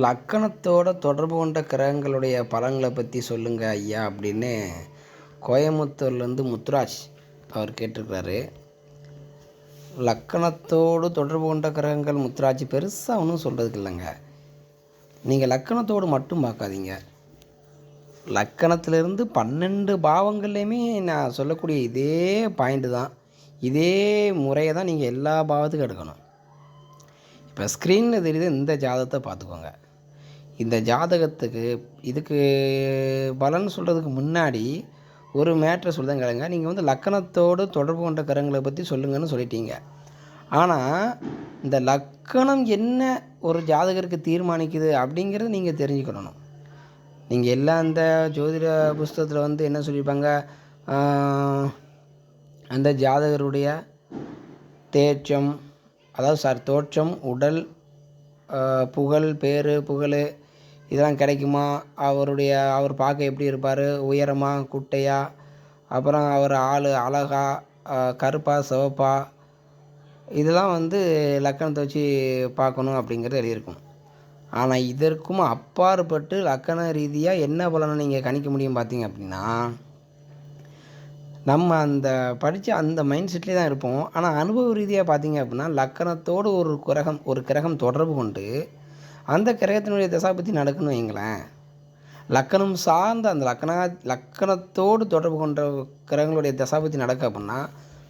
லக்கணத்தோட தொடர்பு கொண்ட கிரகங்களுடைய பலன்களை பற்றி சொல்லுங்க ஐயா அப்படின்னு கோயம்புத்தூர்லேருந்து முத்துராஜ் அவர் கேட்டிருக்கிறாரு. லக்கணத்தோடு தொடர்பு கொண்ட கிரகங்கள் முத்துராஜ் பெருசாக ஒன்றும் சொல்கிறதுக்கு இல்லைங்க. நீங்கள் லக்கணத்தோடு மட்டும் பார்க்காதீங்க. லக்கணத்திலிருந்து பன்னெண்டு பாவங்கள்லையுமே நான் சொல்லக்கூடிய இதே பாயிண்ட்டு தான். இதே முறையை தான் நீங்கள் எல்லா பாவத்துக்கும் எடுக்கணும். இப்போ ஸ்க்ரீனில் தெரியுது இந்த ஜாதகத்தை பார்த்துக்கோங்க. இந்த ஜாதகத்துக்கு இதுக்கு பலன் சொல்கிறதுக்கு முன்னாடி ஒரு மேட்ரை சொல்லுதான் கேளுங்க. நீங்கள் வந்து லக்கணத்தோடு தொடர்பு கொண்ட கரங்களை பற்றி சொல்லுங்கன்னு சொல்லிட்டீங்க. ஆனால் இந்த லக்கணம் என்ன ஒரு ஜாதகருக்கு தீர்மானிக்குது அப்படிங்கிறத நீங்கள் தெரிஞ்சுக்கணும். நீங்கள் எல்லாம் அந்த ஜோதிட புஸ்தகத்தில் வந்து என்ன சொல்லியிருப்பாங்க? அந்த ஜாதகருடைய தேற்றம் அதாவது சார் தோற்றம் உடல் புகழ் பேர் புகழ் இதெல்லாம் கிடைக்குமா? அவருடைய அவர் பார்க்க எப்படி இருப்பார்? உயரமாக குட்டையாக அப்புறம் அவர் ஆள் அழகா கருப்பாக சிவப்பா? இதெல்லாம் வந்து லக்கணத்தை வச்சு பார்க்கணும் அப்படிங்கிறது எழுதியிருக்கும் ஆனால் இதற்கும் அப்பாற்பட்டு லக்கண ரீதியாக என்ன பலனை நீங்கள் கணிக்க முடியும் பார்த்தீங்க அப்படின்னா நம்ம அந்த படித்த அந்த மைண்ட் செட்லேயே தான் இருப்போம். ஆனால் அனுபவ ரீதியாக பார்த்தீங்க அப்படின்னா லக்கணத்தோடு ஒரு கிரகம் ஒரு கிரகம் தொடர்பு கொண்டு அந்த கிரகத்தினுடைய தசாபத்தி நடக்கணும் வைங்களேன் லக்கணம் சார்ந்த அந்த லக்கணா லக்கணத்தோடு தொடர்பு கொண்ட கிரகங்களுடைய தசாபத்தி நடக்க அப்படின்னா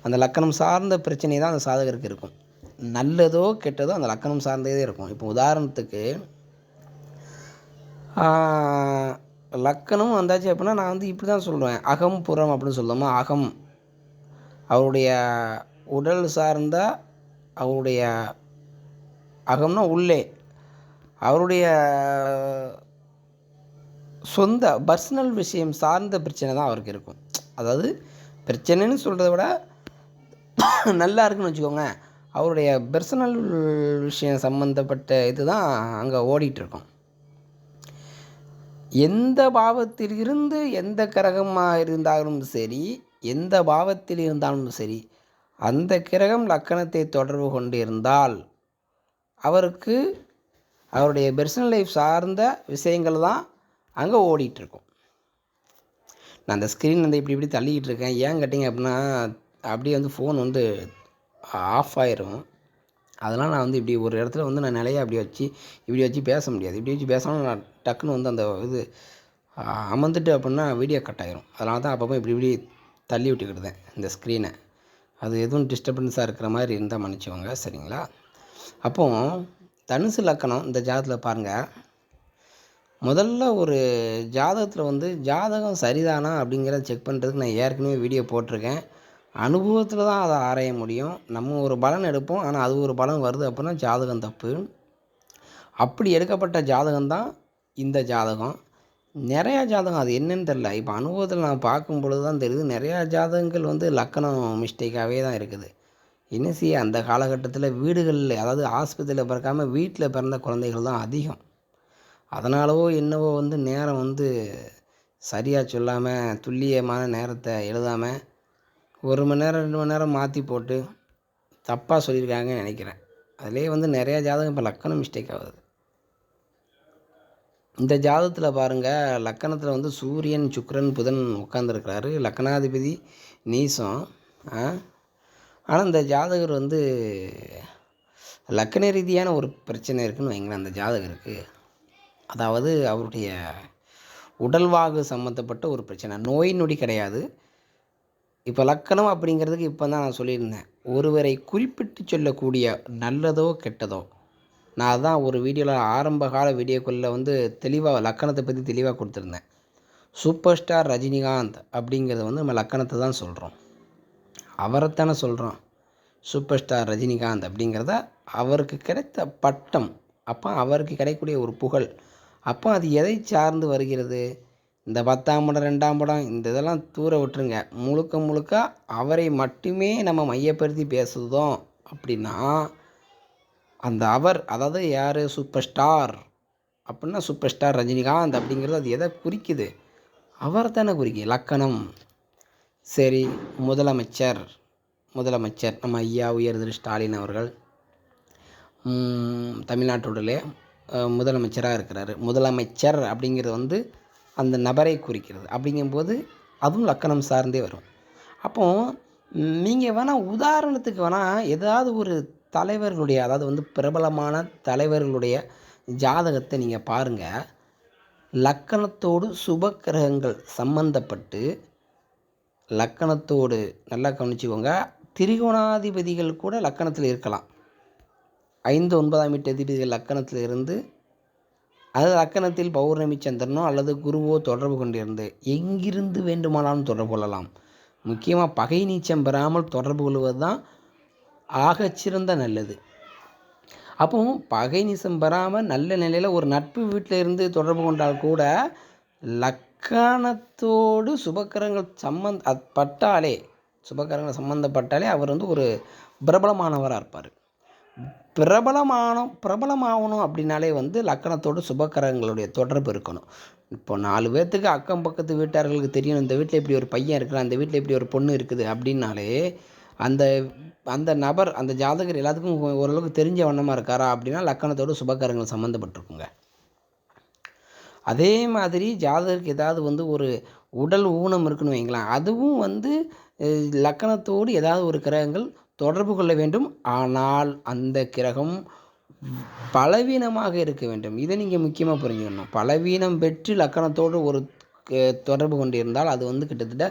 அந்த லக்கணம் சார்ந்த பிரச்சனை தான் அந்த சாதகருக்கு இருக்கும். நல்லதோ கெட்டதோ அந்த லக்கணம் சார்ந்ததே இருக்கும். இப்போ உதாரணத்துக்கு லக்கணம் வந்தாச்சு அப்படின்னா நான் வந்து இப்படி தான் சொல்லுவேன் அகம் புறம் அப்படின்னு சொல்லுவோமா? அகம். அவருடைய உடல் சார்ந்த அவருடைய அகம்னா உள்ளே. அவருடைய சொந்த பர்சனல் விஷயம் சார்ந்த பிரச்சனை தான் அவருக்கு இருக்கும். அதாவது பிரச்சனைன்னு சொல்கிறத விட நல்லா இருக்குன்னு வச்சுக்கோங்க. அவருடைய பர்சனல் விஷயம் சம்மந்தப்பட்ட இது தான் அங்கே ஓடிட்டுருக்கோம் எந்த பாவத்தில் இருந்து எந்த கிரகமாக இருந்தாலும் சரி எந்த பாவத்தில் இருந்தாலும் சரி அந்த கிரகம் லக்கணத்தை தொடர்பு கொண்டு இருந்தால் அவருக்கு அவருடைய பர்சனல் லைஃப் சார்ந்த விஷயங்கள் தான் அங்கே ஓடிட்டுருக்கும். நான் அந்த ஸ்க்ரீன் வந்து இப்படி இப்படி தள்ளிக்கிட்டு இருக்கேன் ஏன் கேட்டிங்க அப்படின்னா அப்படியே வந்து ஃபோன் வந்து ஆஃப் ஆயிரும். அதெல்லாம் நான் வந்து இப்படி ஒரு இடத்துல வந்து நான் நிலையாக அப்படி வச்சு இப்படி வச்சு பேச முடியாது. இப்படி வச்சு பேசாமல் நான் டக்குன்னு வந்து அந்த இது அமர்ந்துட்டு அப்படின்னா வீடியோ கட் ஆயிரும். அதனால தான் அப்பப்போ இப்படி இப்படி தள்ளி விட்டுக்கிட்டுதேன் இந்த ஸ்க்ரீனை அது எதுவும் டிஸ்டர்பன்ஸாக இருக்கிற மாதிரி இருந்தால் மன்னிச்சவங்க சரிங்களா? அப்போது தனுசு லக்கணம் இந்த ஜாதகத்தில் பாருங்கள் முதல்ல ஒரு ஜாதகத்தில் வந்து ஜாதகம் சரிதானா அப்படிங்கிறத செக் பண்ணுறதுக்கு நான் ஏற்கனவே வீடியோ போட்டிருக்கேன். அனுபவத்தில் தான் அதை ஆராய முடியும். நம்ம ஒரு பலன் எடுப்போம். ஆனால் அது ஒரு பலன் வருது அப்படின்னா ஜாதகம் தப்பு. அப்படி எடுக்கப்பட்ட ஜாதகம் தான் இந்த ஜாதகம். நிறையா ஜாதகம் அது என்னன்னு தெரில இப்போ அனுபவத்தில் நான் பார்க்கும் பொழுது தான் தெரியுது. நிறையா ஜாதகங்கள் வந்து லக்கணம் மிஸ்டேக்காகவே தான் இருக்குது. என்ன செய்ய அந்த காலகட்டத்தில் வீடுகளில் அதாவது ஆஸ்பத்திரியில் பிறக்காமல் வீட்டில் பிறந்த குழந்தைகள் தான் அதிகம். அதனாலவோ என்னவோ வந்து நேரம் வந்து சரியாக சொல்லாமல் துல்லியமான நேரத்தை எழுதாமல் ஒரு மணி நேரம் ரெண்டு மணி நேரம் மாற்றி போட்டு தப்பாக சொல்லியிருக்காங்கன்னு நினைக்கிறேன். அதிலே வந்து நிறையா ஜாதகம் இப்போ லக்கணம் மிஸ்டேக் ஆகுது. இந்த ஜாதகத்தில் பாருங்கள் லக்கணத்தில் வந்து சூரியன் சுக்கரன் புதன் உட்காந்துருக்கிறாரு லக்கணாதிபதி நீசம் ஆனால் இந்த ஜாதகர் வந்து லக்கண ரீதியான ஒரு பிரச்சனை இருக்குன்னு வைங்களேன் அந்த ஜாதகருக்கு. அதாவது அவருடைய உடல்வாகு சம்மந்தப்பட்ட ஒரு பிரச்சனை. நோய் நொடி கிடையாது. இப்போ லக்கணம் அப்படிங்கிறதுக்கு இப்போ தான் நான் சொல்லியிருந்தேன். ஒருவரை குறிப்பிட்டு சொல்லக்கூடிய நல்லதோ கெட்டதோ. நான் அதான் ஒரு வீடியோவில் ஆரம்ப கால வீடியோக்குள்ளே வந்து தெளிவாக லக்கணத்தை பற்றி தெளிவாக கொடுத்துருந்தேன். சூப்பர் ஸ்டார் ரஜினிகாந்த் அப்படிங்கிறத வந்து நம்ம லக்கணத்தை தான் சொல்கிறோம் அவரைத்தானே சொல்கிறோம் சூப்பர் ஸ்டார் ரஜினிகாந்த் அப்படிங்கிறத அவருக்கு கிடைத்த பட்டம். அப்போ அவருக்கு கிடைக்கக்கூடிய ஒரு புகழ். அப்போ அது எதை சார்ந்து வருகிறது? இந்த பத்தாம் படம் ரெண்டாம் படம் இந்த இதெல்லாம் தூர விட்டுருங்க. முழுக்க முழுக்க அவரை மட்டுமே நம்ம மையப்படுத்தி பேசுதோம் அப்படின்னா அந்த அவர் அதாவது யார்? சூப்பர் ஸ்டார் அப்படின்னா சூப்பர் ஸ்டார் ரஜினிகாந்த் அப்படிங்கிறது அது எதை குறிக்குது? அவர் தானே குறிக்குது. லக்கணம். சரி முதலமைச்சர் முதலமைச்சர் நம்ம ஐயா உயர்திரு ஸ்டாலின் அவர்கள் தமிழ்நாட்டுடைய முதலமைச்சராக இருக்கிறாரு. முதலமைச்சர் அப்படிங்கிறது வந்து அந்த நபரை குறிக்கிறது. அப்படிங்கும்போது அதுவும் லக்கணம் சார்ந்தே வரும். அப்போது நீங்கள் வேணால் உதாரணத்துக்கு வேணால் ஏதாவது ஒரு தலைவர்களுடைய அதாவது வந்து பிரபலமான தலைவர்களுடைய ஜாதகத்தை நீங்கள் பாருங்கள் லக்கணத்தோடு சுபக்கிரகங்கள் சம்பந்தப்பட்டு லக்கணத்தோடு நல்லா கவனிச்சுக்கோங்க. திரிகோணாதிபதிகள் கூட லக்கணத்தில் இருக்கலாம். ஐந்து ஒன்பதாம் வீட்டு அதிபதிகள் லக்கணத்தில் இருந்து அது லக்கணத்தில் பௌர்ணமி சந்திரனோ அல்லது குருவோ தொடர்பு கொண்டிருந்து எங்கிருந்து வேண்டுமானாலும் தொடர்பு கொள்ளலாம். முக்கியமாக பகை நீச்சம் பெறாமல் தொடர்பு கொள்வது தான் ஆகச்சிறந்த நல்லது. அப்போ பகை நீச்சம் பெறாமல் நல்ல நிலையில் ஒரு நட்பு வீட்டில் இருந்து தொடர்பு கொண்டால் கூட லக் லக்கணத்தோடு சுபக்கரங்கள் சம்மந்த பட்டாலே சுபகரங்கள் சம்மந்தப்பட்டாலே அவர் வந்து ஒரு பிரபலமானவராக இருப்பார். பிரபலமான பிரபலமாகணும் அப்படின்னாலே வந்து லக்கணத்தோடு சுபக்கரங்களுடைய தொடர்பு இருக்கணும். இப்போ நாலு பேர்த்துக்கு அக்கம் பக்கத்து வீட்டார்களுக்கு தெரியும் இந்த வீட்டில் இப்படி ஒரு பையன் இருக்கிறான் அந்த வீட்டில் இப்படி ஒரு பொண்ணு இருக்குது அப்படின்னாலே அந்த அந்த நபர் அந்த ஜாதகர் எல்லாத்துக்கும் ஓரளவுக்கு தெரிஞ்ச வண்ணமாக இருக்காரா அப்படின்னா லக்கணத்தோடு சுபக்கரங்கள் சம்மந்தப்பட்டிருக்குங்க அதே மாதிரி ஜாதகருக்கு ஏதாவது வந்து ஒரு உடல் ஊனம் இருக்குன்னு வைங்களேன் அதுவும் வந்து லக்கணத்தோடு ஏதாவது ஒரு கிரகங்கள் தொடர்பு கொள்ள வேண்டும். ஆனால் அந்த கிரகம் பலவீனமாக இருக்க வேண்டும். இதை நீங்கள் முக்கியமாக புரிஞ்சுக்கணும். பலவீனம் பெற்று லக்கணத்தோடு ஒரு தொடர்பு கொண்டு இருந்தால் அது வந்து கிட்டத்தட்ட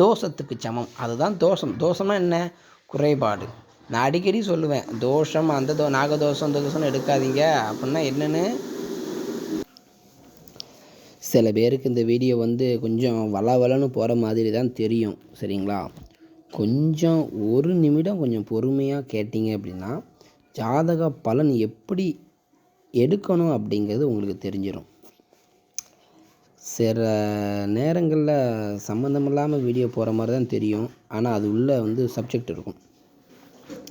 தோஷத்துக்கு சமம். அதுதான் தோஷம். தோஷம்னா என்ன? குறைபாடு. நான் அடிக்கடி சொல்லுவேன். தோஷம் அந்த தோ நாகதோஷம் தோஷம்னு எடுக்காதீங்க. அப்படின்னா என்னென்னு? சில பேருக்கு இந்த வீடியோ வந்து கொஞ்சம் வளவலன்னு போகிற மாதிரி தான் தெரியும் சரிங்களா? கொஞ்சம் ஒரு நிமிடம் கொஞ்சம் பொறுமையாக கேட்டிங்க அப்படின்னா ஜாதக பலன் எப்படி எடுக்கணும் அப்படிங்கிறது உங்களுக்கு தெரிஞ்சிடும் சில நேரங்களில் சம்மந்தமில்லாமல் வீடியோ போகிற மாதிரி தான் தெரியும். ஆனால் அது உள்ளே வந்து சப்ஜெக்ட் இருக்கும்.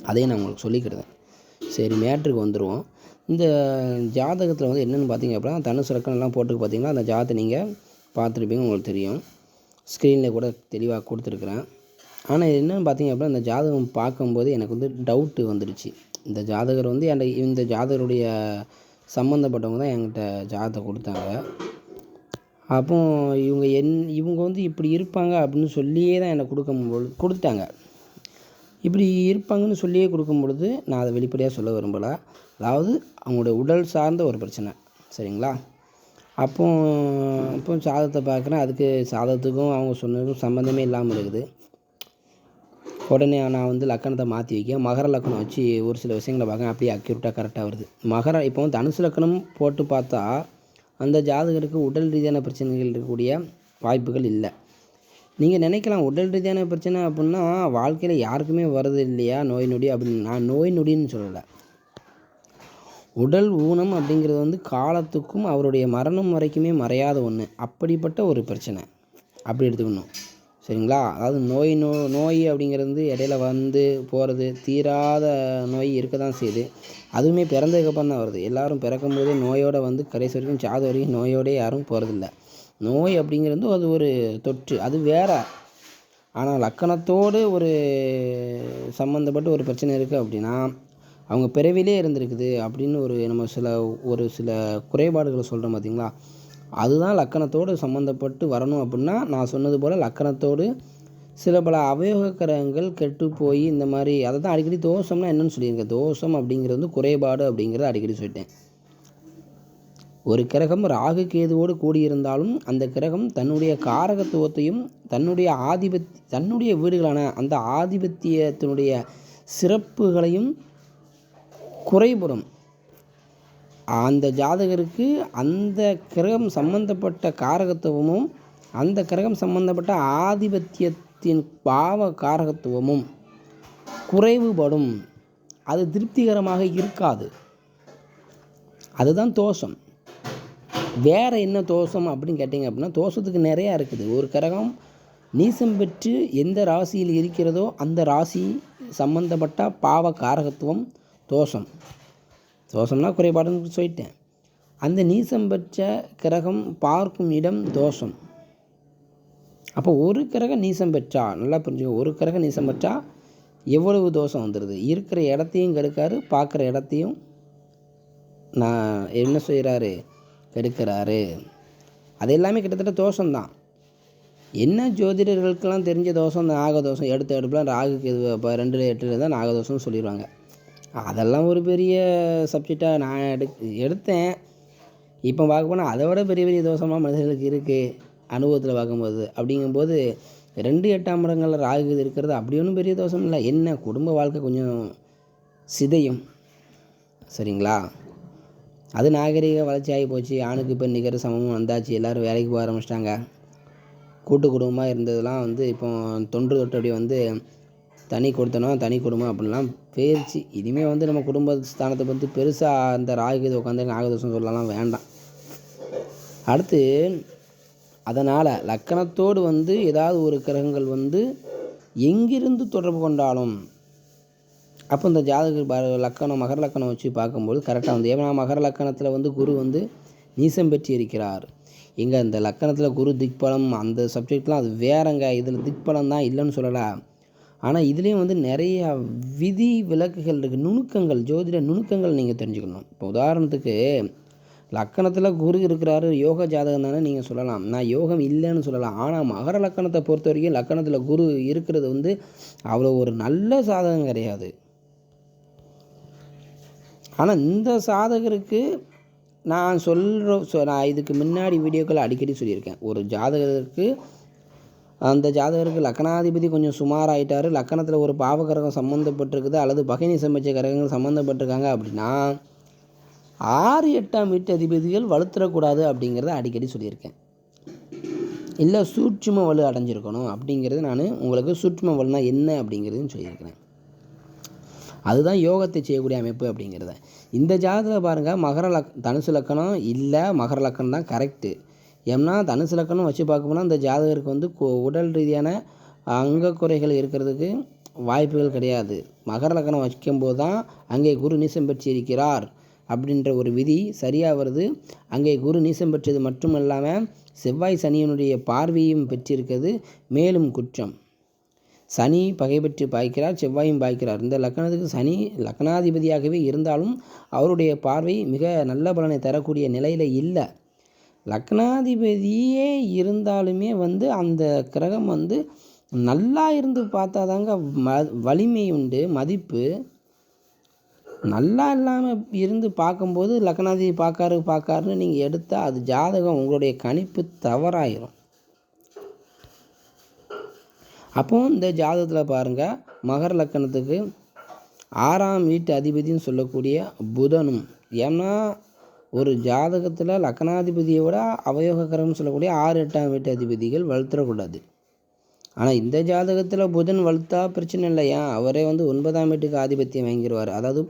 அதையும் நான் உங்களுக்கு சொல்லிக்கிடுவேன் சரி மேட்ருக்கு வந்துடுவோம் இந்த ஜாதகத்தில் வந்து என்னென்னு பார்த்தீங்க அப்படின்னா தனுசு ரக்கம்லாம் போட்டு பார்த்தீங்கன்னா அந்த ஜாதகத்தை நீங்கள் பார்த்துருப்பீங்க உங்களுக்கு தெரியும். ஸ்க்ரீனில் கூட தெளிவாக கொடுத்துருக்குறேன். ஆனால் என்னென்னு பார்த்தீங்க அப்படின்னா இந்த ஜாதகம் பார்க்கும்போது எனக்கு வந்து டவுட்டு வந்துடுச்சு இந்த ஜாதகர் வந்து என்கிட்ட இந்த ஜாதகருடைய சம்மந்தப்பட்டவங்க தான் என்கிட்ட ஜாதகத்தை கொடுத்தாங்க. அப்போ இவங்க என் இவங்க வந்து இப்படி இருப்பாங்க அப்படின்னு சொல்லியே தான் எனக்கு கொடுக்கும்பொழுது கொடுத்துட்டாங்க. இப்படி இருப்பாங்கன்னு சொல்லியே கொடுக்கும் பொழுது நான் அதை வெளிப்படையாக சொல்ல விரும்பலை. அதாவது அவங்களோட உடல் சார்ந்த ஒரு பிரச்சனை. சரிங்களா? அப்போ இப்போ சாதத்தை பார்க்குறேன். அதுக்கு சாதத்துக்கும் அவங்க சொன்னதுக்கும் சம்மந்தமே இல்லாமல் இருக்குது. உடனே நான் வந்து லக்கணத்தை மாற்றி வைக்க மகர லக்கணம் வச்சு ஒரு சில விஷயங்களை பார்க்க அப்படியே அக்யூரேட்டாக கரெக்டாக வருது. மகர இப்போ தனுசு லக்கணம் போட்டு பார்த்தா அந்த ஜாதகருக்கு உடல் ரீதியான பிரச்சனைகள் இருக்கக்கூடிய வாய்ப்புகள் இல்லை. நீங்கள் நினைக்கலாம் உடல் ரீதியான பிரச்சனை அப்படின்னா வாழ்க்கையில் யாருக்குமே வருது இல்லையா? நோய் நொடி அப்படின்னு. நான் நோய் நொடின்னு சொல்லலை. உடல் ஊனம் அப்படிங்கிறது வந்து காலத்துக்கும் அவருடைய மரணம் வரைக்குமே மறையாத ஒன்று அப்படிப்பட்ட ஒரு பிரச்சனை. அப்படி எடுத்துக்கணும். சரிங்களா? அதாவது நோய் நோ நோய் அப்படிங்கிறது வந்து இடையில வந்து போகிறது தீராத நோய் இருக்க தான் செய்யுது. அதுவுமே பிறந்ததுக்கப்புறம் தான் வருது. எல்லோரும் பிறக்கும்போதே நோயோடு வந்து கடைசி வரைக்கும் சாது வரைக்கும் நோயோடே யாரும் போகிறதில்ல நோய் அப்படிங்கிறது அது ஒரு தொற்று. அது வேற. ஆனால் லக்கணத்தோடு ஒரு சம்மந்தப்பட்ட ஒரு பிரச்சனை இருக்குது அப்படின்னா அவங்க பிறவிலே இருந்திருக்குது அப்படின்னு ஒரு நம்ம சில ஒரு சில குறைபாடுகளை சொல்கிறோம் பார்த்தீங்களா அதுதான் லக்கணத்தோடு சம்மந்தப்பட்டு வரணும் அப்படின்னா நான் சொன்னது போல் லக்கணத்தோடு சில பல அவயோக கிரகங்கள் கெட்டு போய் இந்த மாதிரி அதை தான் அடிக்கடி தோஷம்னா என்னென்னு சொல்லியிருக்கேன் தோஷம் அப்படிங்கிறது வந்து குறைபாடு அப்படிங்கிறத அடிக்கடி சொல்லிட்டேன். ஒரு கிரகம் ராகு கேதுவோடு கூடியிருந்தாலும் அந்த கிரகம் தன்னுடைய காரகத்துவத்தையும் தன்னுடைய ஆதிபத் தன்னுடைய வீடுகளான அந்த ஆதிபத்தியத்தினுடைய சிறப்புகளையும் குறைபுறம். அந்த ஜாதகருக்கு அந்த கிரகம் சம்பந்தப்பட்ட காரகத்துவமும் அந்த கிரகம் சம்பந்தப்பட்ட ஆதிபத்தியத்தின் பாவ காரகத்துவமும் குறைவுபடும். அது திருப்திகரமாக இருக்காது. அதுதான் தோஷம். வேறு என்ன தோஷம் அப்படின்னு கேட்டிங்க அப்படின்னா தோஷத்துக்கு நிறையா இருக்குது. ஒரு கிரகம் நீசம் பெற்று எந்த ராசியில் இருக்கிறதோ அந்த ராசி சம்பந்தப்பட்ட பாவ காரகத்துவம் தோஷம். தோஷம்னா குறைபாடுன்னு சொல்லிட்டேன். அந்த நீசம் பெற்ற கிரகம் பார்க்கும் இடம் தோஷம். அப்போ ஒரு கிரகம் நீசம் பெற்றா நல்லா புரிஞ்சுக்கோ ஒரு கிரகம் நீசம் பெற்றா எவ்வளவு தோஷம் வந்துடுது இருக்கிற இடத்தையும் கெடுக்காரு பார்க்குற இடத்தையும் நான் என்ன செய்கிறாரு கெடுக்கிறாரு. அது எல்லாமே கிட்டத்தட்ட தோஷம்தான். என்ன ஜோதிடர்களுக்கெல்லாம் தெரிஞ்ச தோஷம் இந்த நாகதோஷம் எடுத்த எடுப்பில் ராகுக்கு இது இப்போ ரெண்டு எட்டில் தான் நாகதோஷம்னு சொல்லிடுவாங்க அதெல்லாம் ஒரு பெரிய சப்ஜெக்டாக நான் எடு எடுத்தேன். இப்போ பார்க்க போனால் அதை விட பெரிய பெரிய தோஷமாக மனிதர்களுக்கு இருக்குது அனுபவத்தில் பார்க்கும்போது. அப்படிங்கும்போது ரெண்டு எட்டாம் இடங்களில் ராகு இருக்கிறது அப்படி ஒன்றும் பெரிய தோஷம் இல்லை. என்ன குடும்ப வாழ்க்கை கொஞ்சம் சிதையும். சரிங்களா? அது நாகரிக வளர்ச்சி ஆகி போச்சு. ஆணுக்கு இப்போ நிகர சமமும் வந்தாச்சு. எல்லோரும் வேலைக்கு போக ஆரம்பிச்சிட்டாங்க. கூட்டு குடும்பமாக இருந்ததெல்லாம் வந்து இப்போ தொன்று தொட்டு அப்படி வந்து தனி கொடுத்தனம் தனி குடும்பம் அப்படின்லாம் பேச்சு. இனிமேல் வந்து நம்ம குடும்ப ஸ்தானத்தை பற்றி பெருசாக அந்த ராகு இது உட்காந்து நாகதோஷம் சொல்லலாம் வேண்டாம். அடுத்து அதனால் லக்கணத்தோடு வந்து ஏதாவது ஒரு கிரகங்கள் வந்து எங்கிருந்து தொடர்பு கொண்டாலும் அப்போ இந்த ஜாதக லக்கணம் மகர லக்கணம் வச்சு பார்க்கும்போது கரெக்டாக வந்து ஏன்னா மகர லக்கணத்தில் வந்து குரு வந்து நீசம் பெற்று இருக்கிறார். எங்கள் இந்த லக்கணத்தில் குரு திக்பலம் அந்த சப்ஜெக்ட்லாம் அது வேறங்க. இதில் திக்பலம் தான் இல்லைன்னு சொல்லலை. ஆனால் இதுலேயும் வந்து நிறைய விதி விலக்குகள் இருக்குது நுணுக்கங்கள் ஜோதிட நுணுக்கங்கள் நீங்கள் தெரிஞ்சுக்கணும். இப்போ உதாரணத்துக்கு லக்கணத்தில் குரு இருக்கிறாரு யோக ஜாதகம் தானே நீங்கள் சொல்லலாம். நான் யோகம் இல்லைன்னு சொல்லலாம். ஆனால் மகர லக்கணத்தை பொறுத்த வரைக்கும் லக்கணத்தில் குரு இருக்கிறது வந்து அவ்வளோ ஒரு நல்ல சாதகம் கிடையாது. ஆனால் இந்த சாதகருக்கு நான் சொல்கிற நான் இதுக்கு முன்னாடி வீடியோக்களை அடிக்கடி சொல்லியிருக்கேன். ஒரு ஜாதகருக்கு அந்த ஜாதகருக்கு லக்கணாதிபதி கொஞ்சம் சுமாராயிட்டார். லக்கணத்தில் ஒரு பாவகரகம் சம்மந்தப்பட்டிருக்குது அல்லது பகைனி சமைச்ச கிரகங்கள் சம்மந்தப்பட்டிருக்காங்க அப்படின்னா ஆறு எட்டாம் வீட்டு அதிபதிகள் வலுத்துறக்கூடாது அப்படிங்கிறத அடிக்கடி சொல்லியிருக்கேன். இல்லை சூட்சும வலு அடைஞ்சிருக்கணும் அப்படிங்கிறது நான் உங்களுக்கு சூட்சும வலுனா என்ன அப்படிங்கிறதுன்னு சொல்லியிருக்கிறேன். அதுதான் யோகத்தை செய்யக்கூடிய அமைப்பு அப்படிங்கிறத. இந்த ஜாதகத்தில் பாருங்கள் மகர லக் தனுசு லக்கணம் இல்லை மகர லக்கணம் தான் கரெக்டு ஏன்னா தனுசு லக்கணம் வச்சு பார்க்கும்போது அந்த ஜாதகருக்கு வந்து உடல் ரீதியான அங்கக்குறைகள் இருக்கிறதுக்கு வாய்ப்புகள் கிடையாது. மகர லக்கணம் வைக்கும்போது தான் அங்கே குரு நீசம் பெற்று இருக்கிறார் அப்படின்ற ஒரு விதி சரியாக வருது. அங்கே குரு நீசம் பெற்றது மட்டும் இல்லாமல் செவ்வாய் சனியினுடைய பார்வையும் பெற்றிருக்கிறது. மேலும் குற்றம். சனி பகை பெற்று பாய்க்கிறார் செவ்வாயும் பாய்க்கிறார். இந்த லக்கணத்துக்கு சனி லக்னாதிபதியாகவே இருந்தாலும் அவருடைய பார்வை மிக நல்ல பலனை தரக்கூடிய நிலையில் இல்லை. லக்னாதிபதியே இருந்தாலுமே வந்து அந்த கிரகம் வந்து நல்லா இருந்து பார்த்தா தாங்க ம வலிமை உண்டு மதிப்பு. நல்லா இல்லாமல் இருந்து பார்க்கும்போது லக்னாதிபதி பார்க்காரு பார்க்காருன்னு நீங்கள் எடுத்தால் அது ஜாதகம் உங்களுடைய கணிப்பு தவறாயிரும். அப்போ இந்த ஜாதகத்தில் பாருங்கள் மகர லக்கணத்துக்கு ஆறாம் வீட்டு அதிபதினு சொல்லக்கூடிய புதனும். ஏன்னா ஒரு ஜாதகத்தில் லக்னாதிபதியை விட அவயோககரம்னு சொல்லக்கூடிய ஆறு எட்டாம் வீட்டு அதிபதிகள் வளர்த்துடக்கூடாது ஆனால் இந்த ஜாதகத்தில் புதன் வளர்த்தா பிரச்சனை இல்லையா? அவரே வந்து ஒன்பதாம் வீட்டுக்கு ஆதிபத்தியம் வாங்கிடுவார் அதாவது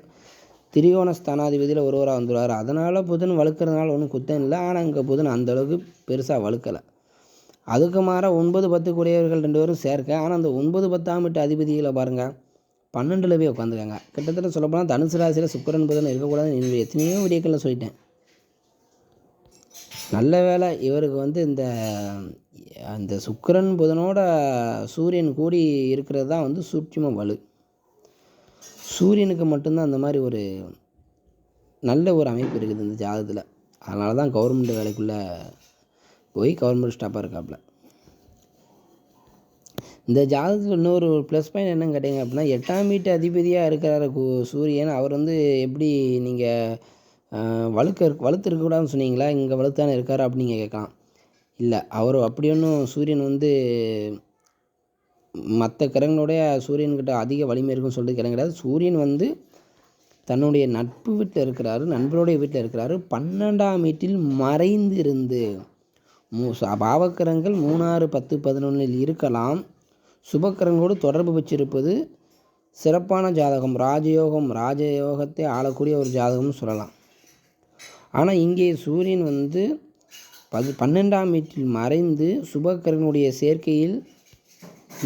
திரிகோண ஸ்தானாதிபதியில் ஒருவராக வந்துடுவார் அதனால் புதன் வளர்க்குறதுனால ஒன்றும் குத்தம் இல்லை. ஆனால் இங்கே புதன் அந்தளவுக்கு பெருசாக வலுக்கலை அதுக்கு மாறாக ஒன்பது பத்து கூடியவர்கள் ரெண்டு பேரும் சேர்க்க. ஆனால் அந்த ஒன்பது பத்தாம் வீட்டு அதிபதிகளை பாருங்கள் பன்னெண்டில் போய் உட்காந்துக்காங்க கிட்டத்தட்ட சொல்லப்போனால் தனுசு ராசியில் சுக்கரன் புதன் இருக்கக்கூடாதுன்னு எத்தனையோ வீடியோக்களில் சொல்லிட்டேன். நல்ல வேலை இவருக்கு வந்து இந்த அந்த சுக்கரன் புதனோட சூரியன் கூடி இருக்கிறது தான் வந்து சூட்சும வலு. சூரியனுக்கு மட்டும்தான் அந்த மாதிரி ஒரு நல்ல ஒரு அமைப்பு இருக்குது இந்த ஜாதகத்தில். அதனால தான் கவர்மெண்ட் வேலைக்குள்ளே போய் கவர்மெண்ட் ஸ்டாஃபாக இருக்காப்புல இந்த ஜாதகத்தில் இன்னொரு ப்ளஸ் பாயிண்ட் என்னன்னு கேட்டிங்க அப்படின்னா எட்டாம் வீட்டு அதிபதியாக இருக்கிறார் சூரியன். அவர் வந்து எப்படி நீங்கள் வழுக்க வலுத்து இருக்கக்கூடாதுன்னு சொன்னீங்களா? இங்கே வலுத்தானே இருக்கார் அப்படின்னு கேட்கலாம். இல்லை அவர் அப்படி ஒன்றும் சூரியன் வந்து மற்ற கிரகங்களுடைய சூரியன்கிட்ட அதிக வலிமை இருக்குன்னு சொல்லிட்டு கிரகம் கிடையாது. சூரியன் வந்து தன்னுடைய நட்பு வீட்டில் இருக்கிறாரு நண்பருடைய வீட்டில் இருக்கிறாரு. பன்னெண்டாம் வீட்டில் மறைந்து இருந்து மூ பாவக்கரங்கள் மூணாறு பத்து பதினொன்றில் இருக்கலாம். சுபக்கரங்களோடு தொடர்பு வச்சிருப்பது சிறப்பான ஜாதகம். ராஜயோகம் ராஜயோகத்தை ஆளக்கூடிய ஒரு ஜாதகம்னு சொல்லலாம். ஆனால் இங்கே சூரியன் வந்து பது பன்னெண்டாம் வீட்டில் மறைந்து சுபக்கரனுடைய சேர்க்கையில்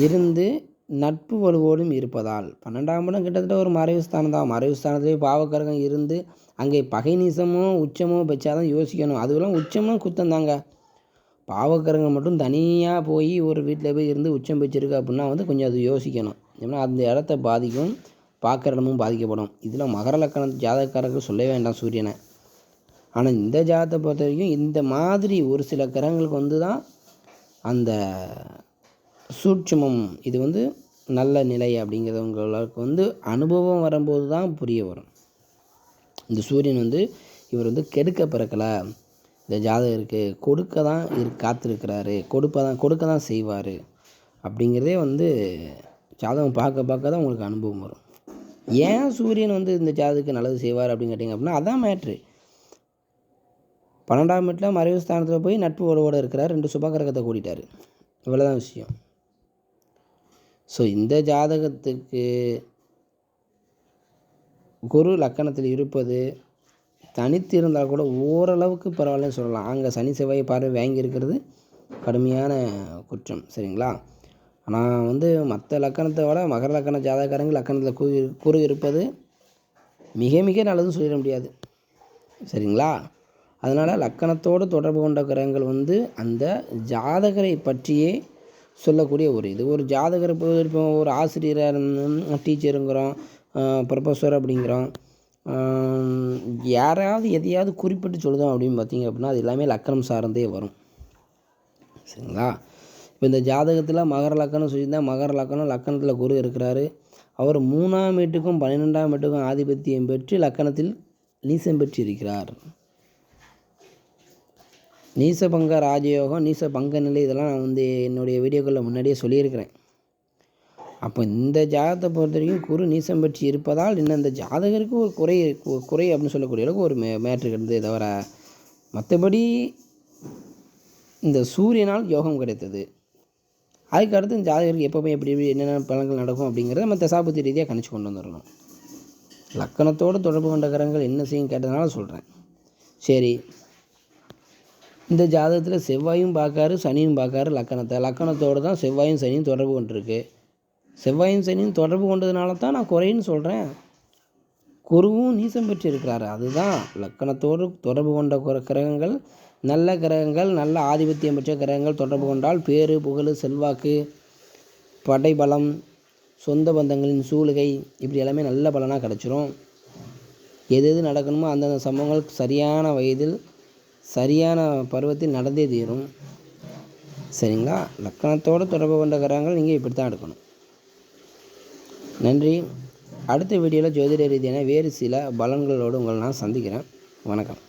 இருந்து நட்பு வலுவோடும் இருப்பதால் பன்னெண்டாம் இடம் கிட்டத்தட்ட ஒரு மறைவு ஸ்தானம் தான் மறைவு ஸ்தானத்திலே பாவக்கரகம் இருந்து அங்கே பகை நீசமோ உச்சமோ வச்சாதான் யோசிக்கணும். அதுவெல்லாம் உச்சமும் குத்தம் தாங்க பாவக்கரங்கள் மட்டும் தனியாக போய் ஒரு வீட்டில் போய் இருந்து உச்சம் வச்சிருக்கு அப்படின்னா வந்து கொஞ்சம் அது யோசிக்கணும். ஏன்னா அந்த இடத்த பாதிக்கும் பார்க்குற இடமும் பாதிக்கப்படும். இதில் மகர லக்கணம் ஜாதகக்காரர்கள் சொல்ல வேண்டாம் சூரியனை. ஆனால் இந்த ஜாதத்தை பொறுத்த வரைக்கும் இந்த மாதிரி ஒரு சில கிரகங்களுக்கு வந்து தான் அந்த சூட்சமம் இது வந்து நல்ல நிலை அப்படிங்கிறவங்களுக்கு வந்து அனுபவம் வரும்போது தான் புரிய வரும். இந்த சூரியன் வந்து இவர் வந்து கெடுக்க பிறக்கலை. இந்த ஜாதகம் இருக்குது கொடுக்க தான் இரு காத்திருக்கிறாரு. கொடுப்ப தான் கொடுக்க தான் செய்வார். அப்படிங்கிறதே வந்து ஜாதகம் பார்க்க பார்க்க தான் உங்களுக்கு அனுபவம் வரும். ஏன் சூரியன் வந்து இந்த ஜாதகத்துக்கு நல்லது செய்வார் அப்படின்னு கேட்டிங்க அப்படின்னா அதான் மேட்ரு பன்னெண்டாம் வீட்டில் மறைவு ஸ்தானத்தில் போய் நட்பு உறவோடு இருக்கிறார். ரெண்டு சுபகிரகத்தை கூட்டிட்டார். இவ்வளோதான் விஷயம். ஸோ இந்த ஜாதகத்துக்கு குரு லக்கணத்தில் இருப்பது தனித்து இருந்தால் கூட ஓரளவுக்கு பரவாயில்லன்னு சொல்லலாம். அங்கே சனி செவ்வாய் பார்வை வாங்கியிருக்கிறது கடுமையான குற்றம். சரிங்களா? ஆனால் வந்து மற்ற லக்கணத்தை விட மகர லக்கண ஜாதகக்காரங்க லக்கணத்தில் குரு குரு இருப்பது மிக மிக நல்லதுன்னு சொல்லிட முடியாது. சரிங்களா? அதனால் லக்கணத்தோடு தொடர்பு கொண்ட கிரகங்கள் வந்து அந்த ஜாதகரை பற்றியே சொல்லக்கூடிய ஒரு இது. ஒரு ஜாதகர் இப்போ ஒரு ஆசிரியராக டீச்சருங்கிறோம் ப்ரொஃபஸர் அப்படிங்கிறோம் யாராவது எதையாவது குறிப்பிட்டு சொல்லுதோம் அப்படின்னு பார்த்தீங்க அப்படின்னா அது எல்லாமே லக்கணம் சார்ந்தே வரும். சரிங்களா? இப்போ இந்த ஜாதகத்தில் மகர லக்கணம் சொல்லியிருந்தால் மகர லக்கணம் லக்கணத்தில் குரு இருக்கிறாரு. அவர் மூணாம் வீட்டுக்கும் பன்னிரெண்டாம் வீட்டுக்கும் ஆதிபத்தியம் பெற்று லக்கணத்தில் நீசம் பெற்று இருக்கிறார் நீசபங்க ராஜயோகம் நீசபங்க நிலை இதெல்லாம் நான் வந்து என்னுடைய வீடியோக்களில் முன்னாடியே சொல்லியிருக்கிறேன். அப்போ இந்த ஜாதகத்தை பொறுத்த வரைக்கும் குரு நீசம் பற்றி இருப்பதால் இன்னும் இந்த ஜாதகருக்கு ஒரு குறை குறை அப்படின்னு சொல்லக்கூடிய அளவுக்கு ஒரு மே மேட்ரு கிடந்தது தவிர மற்றபடி இந்த சூரியனால் யோகம் கிடைத்தது. அதுக்கு அடுத்து இந்த ஜாதகருக்கு எப்போவுமே எப்படி எப்படி என்னென்ன பலன்கள் நடக்கும் அப்படிங்கிறத நம்ம தசாபுத்தி ரீதியாக கணிச்சு கொண்டு வந்துடணும் லக்கணத்தோடு தொடர்பு கொண்ட கிரகங்கள் என்ன செய்யும் கேட்டதுனால சொல்கிறேன் சரி. இந்த ஜாதகத்தில் செவ்வாயும் பார்க்காரு சனியும் பார்க்காரு லக்கணத்தை. லக்கணத்தோடு தான் செவ்வாயும் சனியும் தொடர்பு கொண்டிருக்கு. செவ்வாயும் சனியும் தொடர்பு கொண்டதுனால தான் நான் குறைன்னு சொல்கிறேன் குருவும் நீசம் பெற்று இருக்கிறாரு அதுதான் லக்கணத்தோடு தொடர்பு கொண்ட குர- கிரகங்கள் நல்ல கிரகங்கள் நல்ல ஆதிபத்தியம் பெற்ற கிரகங்கள் தொடர்பு கொண்டால் பேரு புகழ் செல்வாக்கு படைபலம் சொந்த பந்தங்களின் சூழுகை இப்படி எல்லாமே நல்ல பலனாக கிடச்சிரும். எது எது நடக்கணுமோ அந்தந்த சம்பவங்கள் சரியான வயதில் சரியான பருவத்தில் நடந்தே தீரும். சரிங்களா? லக்கணத்தோடு தொடர்பு கொண்ட கிரகங்கள் நீங்கள் இப்படி தான் எடுக்கணும். நன்றி. அடுத்த வீடியோவில் ஜோதிட ரீதியான வேறு சில பலன்களோடு உங்களை நான் சந்திக்கிறேன். வணக்கம்.